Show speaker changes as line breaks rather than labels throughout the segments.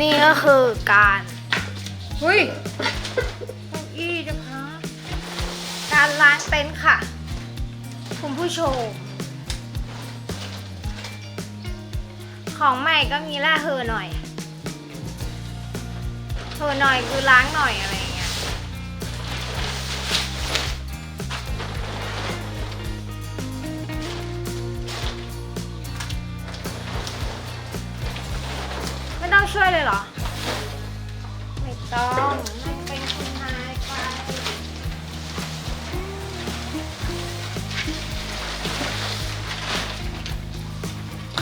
นี่ก็คือการหุยเก้าอี้จะพังการล้างเต็นท์ค่ะ คุณผู้ชม ของใหม่ก็มีแล่เฮอหน่อยเฮอหน่อยคือล้างหน่อยอะไร ช่วยเลยเหรอ ไม่ต้องเป็นคุณนายไป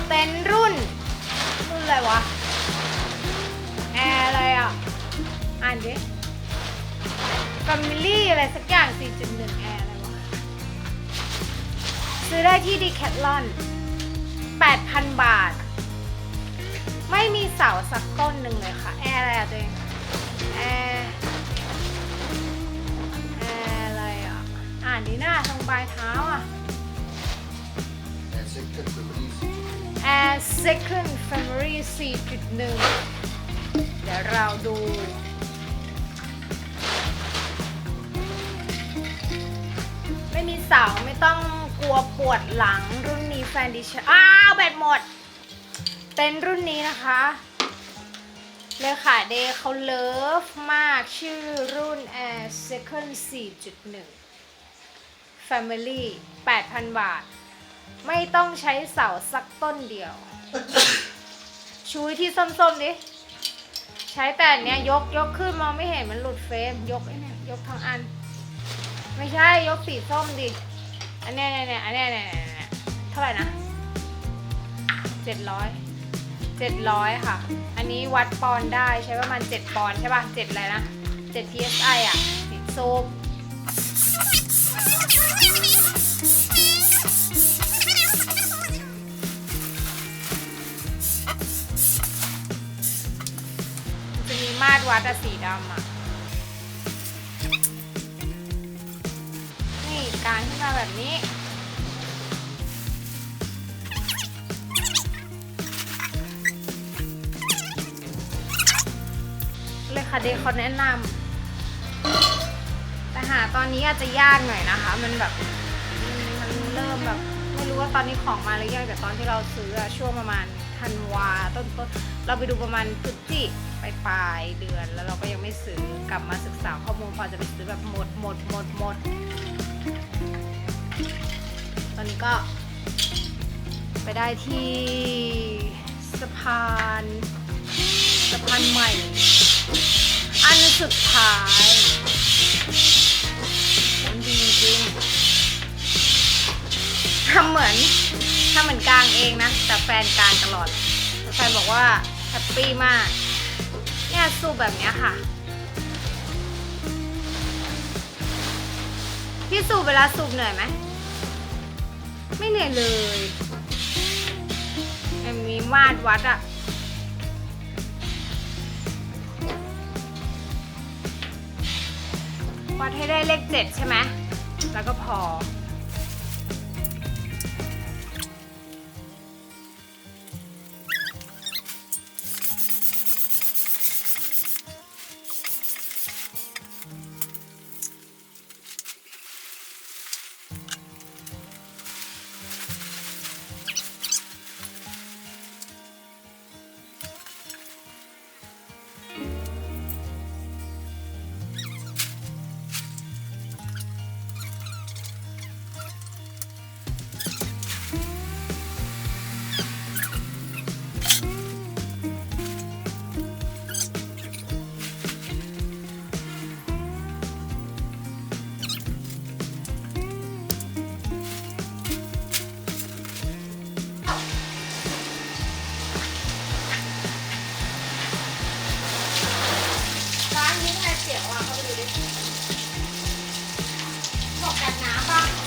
เป็นรุ่น รุ่นอะไรวะ แอร์อะไรอะ อ่านดิ Family อะไรสักอย่าง 4.1 แอร์อะไรวะ ซื้อได้ที่ดีแคทลอน 8,000 บาท ต้นหนึ่งเลยค่ะ แอร์อะไรอะตัวเอง แอร์แอร์อะไรอะ อ่านดีหน้าตรงปลายเท้าอะ
And second February
Air Second Family 4.1 เดี๋ยวเราดู ไม่มีเสาไม่ต้องกลัวปวดหลังรุ่นนี้แฟนดิฉันอ้าว แบตหมดเต็นท์รุ่นนี้นะคะ เลขาเดย์เขาเลิฟมากชื่อรุ่น Air Second 4.1 Family 8,000 บาท ไม่ต้องใช้เสาสักต้นเดียว ชูที่ส้มๆดิใช้แต่นเนี้ยยกยกขึ้นมองไม่เห็นมันหลุดเฟรมยกไอ้เนี่ยยกทั้งอัน ไม่ใช่ยกสีส้มดิ อันเนี้ยเนี่ยเนี่ยอันเนี้ยเนี่ยเนี่ยเนี่ยเท่าไหร่นะเจ็ดร้อย เจ็ดร้อยค่ะ อันนี้วัดปอนได้ใช้ประมาณเจ็ดปอนใช่ป่ะเจ็ดอะไรนะเจ็ด psi อะนี่ซูมจะมีมาตรวัดสีดำอะ นี่กางขึ้นมาแบบนี้ ค่ะเดย์เขาแนะนำแต่หาตอนนี้อาจจะยากหน่อยนะคะ มันแบบมันเริ่มแบบไม่รู้ว่าตอนนี้ของมาหรือยังแต่ตอนที่เราซื้ออะช่วงประมาณธันวาต้นต้นเราไปดูประมาณพฤศจิปลายปลายเดือน แล้วเราก็ยังไม่ซื้อกลับมาศึกษาข้อมูลพอจะไปซื้อแบบหมดหมดหมดหมด ตอนนี้ก็ ไปได้ที่สะพานสะพานใหม่ ดท้ายมันดีจริงทำเหมือนทำเหมือนกลางเองนะ แต่แฟนกลางตลอดแฟนบอกว่าแฮปปี้มาก เนี่ยสูบแบบเนี้ยค่ะพี่สูบเวลาสูบเหนื่อยไหม ไม่เหนื่อยเลยมีมาตรวัดอะ วัดให้ได้เลขเจ็ดใช่ไหมแล้วก็พอ บอกกันน้ำบ้าง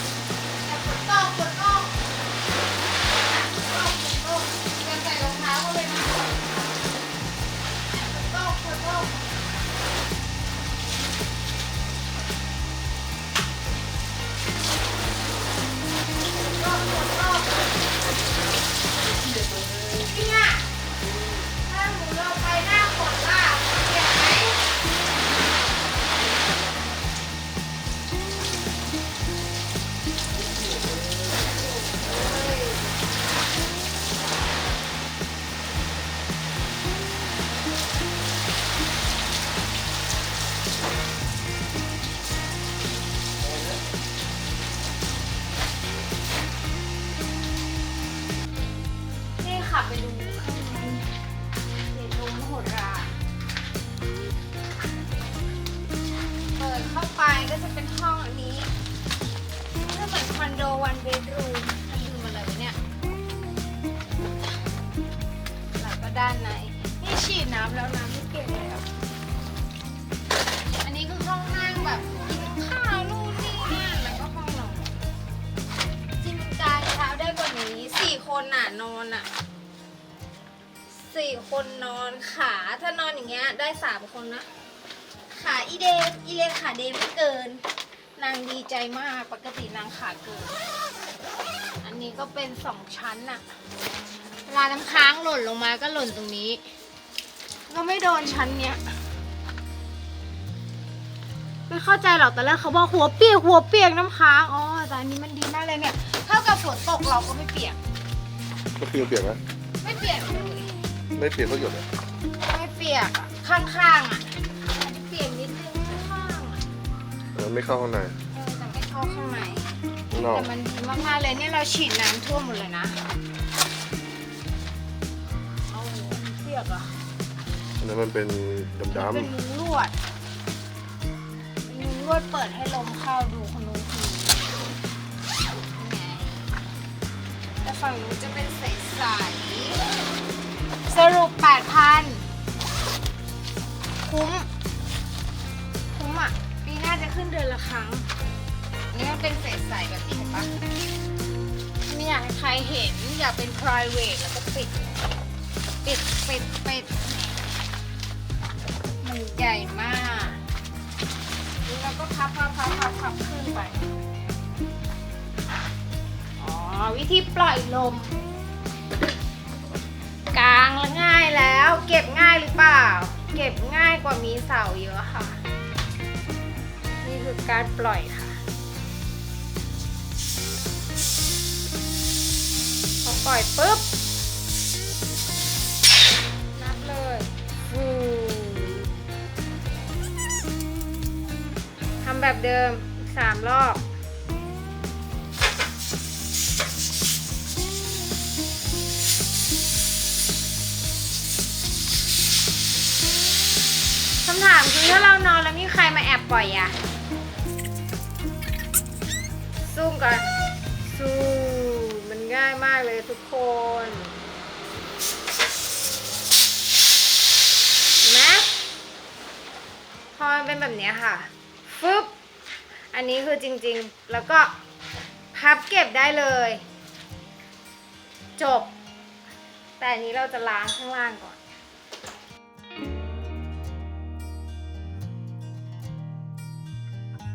ด้านในนี่ฉีดน้ำแล้วน้ำไม่เปลี่ยนเลยอะอันนี้คือห้องนั่งแบบกินข้าวนู่นนี่นั่นแล้วก็ห้องนอนจินตนาการเช้าได้กว่านี้สี่คนน่ะนอนอะสี่คนนอนขาถ้านอนอย่างเงี้ยได้สามคนนะขาอีเดนอีเลนขาเดนไม่เกิน นางดีใจมากปกตินางขาเกิน อันนี้ก็เป็นสองชั้นน่ะ วลาน้ำค้างหล่นลงมาก็หล่นตรงนี้ ก็ไม่โดนชั้นเนี้ย ไม่เข้าใจหรอกแต่แรกเขาบอกหัวเปียกหัวเปียกน้ำค้างอ๋อแต่อันนี้มันดีมากเลยเนี่ยเท่ากับฝนตกเราก็ไม่เปียก
ก็ฟิลเปลี่ยนไหม
ไม่เปียกเลย
ไม่เปลี่ยนก็หยดเลย
ไม่เปียกอะข้างๆอะอาจจะเปียกนิดนึงข้างๆอะ
มันไม่เข้าข้างใน
เออแต่ไม่เข้าข้างใน
ข้างนอก
แต่มันดีมากๆเลยเนี่ยเราฉีดน้ำท่วมหมดเลยนะ เปียกอะ
อันนั้นมันเป็นด
มันเป็นำมุ้งลวดเป็นมุ้งลวดเปิดให้ลมเข้าดูคนนู้นคนนี้เป็นไงแต่ฝั่งนู้นจะเป็นใสๆสรุป 8,000 คุ้ม คุ้มอะ ปีหน้าจะขึ้นเดือนละครั้ง นี่มันเป็นใสๆแบบนี้เห็นปะไม่อยากให้ใครเห็น อยากเป็น private แล้วก็ปิด ปิดปิดปิดมันใหญ่มากนี่เราก็พับพับพับพับพับขึ้นไป อ๋อ วิธีปล่อยลม กลางแล้วง่ายแล้ว เก็บง่ายหรือเปล่า เก็บง่ายกว่ามีเสาเยอะค่ะ นี่คือการปล่อยค่ะพอปล่อยปุ๊บ แบบเดิมสามรอบคำถามคือถ้าเรานอนแล้วมีใครมาแอบปล่อยอะซูมก่อนซูมมันง่ายมากเลยทุกคนนไหมพอมันเป็นแบบนี้ค่ะฟึบ อันนี้คือจริงๆ แล้วก็พับเก็บได้เลย จบ แต่อันนี้เราจะล้างข้างล่างก่อน